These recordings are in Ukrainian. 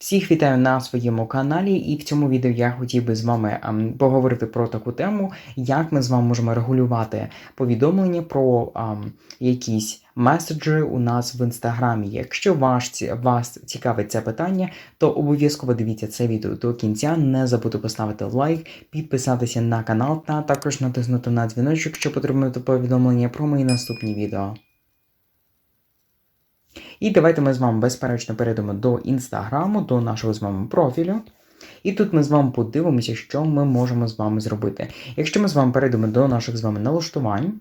Всіх вітаю на своєму каналі, і в цьому відео я хотів би з вами ем, поговорити про таку тему, як ми з вами можемо регулювати повідомлення про ем, якісь меседжі у нас в інстаграмі. Якщо ваш, вас цікавить це питання, то обов'язково дивіться це відео до кінця. Не забудьте поставити лайк, підписатися на канал та також натиснути на дзвіночок, щоб отримати повідомлення про мої наступні відео. І давайте ми з вами безперечно перейдемо до інстаграму, до нашого з вами профілю. І тут ми з вами подивимося, що ми можемо з вами зробити. Якщо ми з вами перейдемо до наших з вами налаштувань,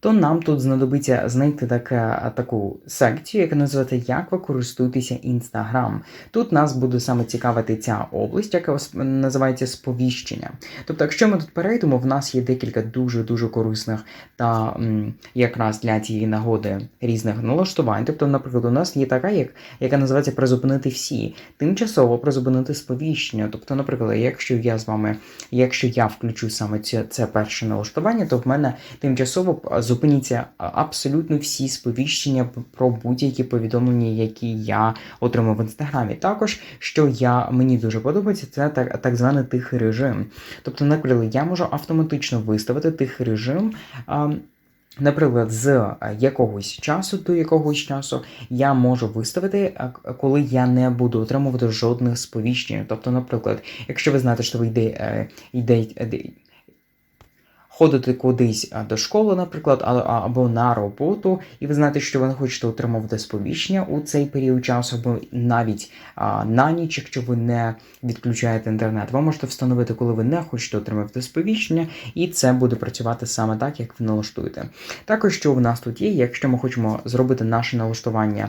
то нам тут знадобиться знайти таке, таку секцію, яка називається Як ви користуєтеся Інстаграм. Тут нас буде саме цікавити ця область, яка називається сповіщення. Тобто, якщо ми тут перейдемо, в нас є декілька дуже-дуже корисних та м, якраз для цієї нагоди різних налаштувань. Тобто, наприклад, у нас є така, як, яка називається призупинити всі, тимчасово призупинити сповіщення. Тобто, наприклад, якщо я з вами, якщо я включу саме це, це перше налаштування, то в мене тимчасово зупиняться абсолютно всі сповіщення про будь-які повідомлення, які я отримав в інстаграмі. Також, що я мені дуже подобається, це так, так званий тихий режим. Тобто, наприклад, я можу автоматично виставити тихий режим. А, Наприклад, з якогось часу до якогось часу я можу виставити, коли я не буду отримувати жодних сповіщень. Тобто, наприклад, якщо ви знаєте, що ви йде, е, йде- ходите кудись до школи, наприклад, або на роботу, і ви знаєте, що ви не хочете отримувати сповіщення у цей період часу, або навіть на ніч, якщо ви не відключаєте інтернет, ви можете встановити, коли ви не хочете отримати сповіщення, і це буде працювати саме так, як ви налаштуєте. Також що в нас тут є, якщо ми хочемо зробити наше налаштування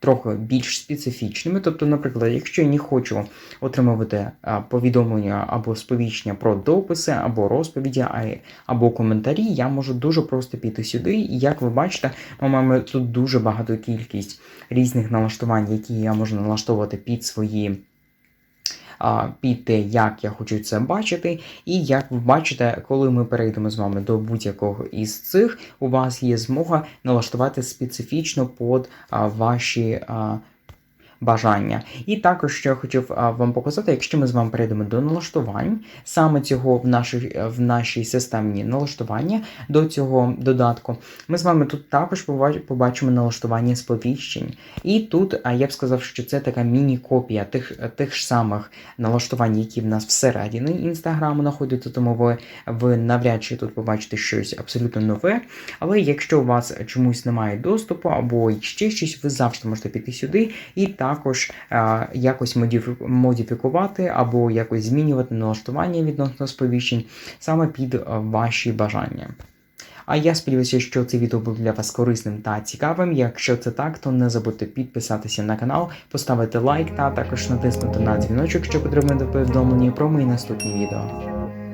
трохи більш специфічними, тобто, наприклад, якщо я не хочу отримувати повідомлення або сповіщення про дописи, або розповіді, а- або коментарі, я можу дуже просто піти сюди. І як ви бачите, ми маємо тут дуже багато кількість різних налаштувань, які я можу налаштовувати під свої. Під те, як я хочу це бачити, і як ви бачите, коли ми перейдемо з вами до будь-якого із цих, у вас є змога налаштувати специфічно під ваші бажання. І також що я хотів вам показати, якщо ми з вами перейдемо до налаштувань, саме цього в нашій, в нашій системі налаштування до цього додатку, ми з вами тут також побачимо налаштування сповіщень. І тут я б сказав, що це така міні-копія тих, тих ж самих налаштувань, які в нас всередині інстаграму знаходяться, тому ви, ви навряд чи тут побачите щось абсолютно нове. Але якщо у вас чомусь немає доступу або ще щось, ви завжди можете піти сюди і також е, якось модифі- модифікувати або якось змінювати налаштування відносно сповіщень саме під е, ваші бажання. А я сподіваюся, що це відео було для вас корисним та цікавим. Якщо це так, то не забудьте підписатися на канал, поставити лайк та також натиснути на дзвіночок, щоб отримати повідомлення про мої наступні відео.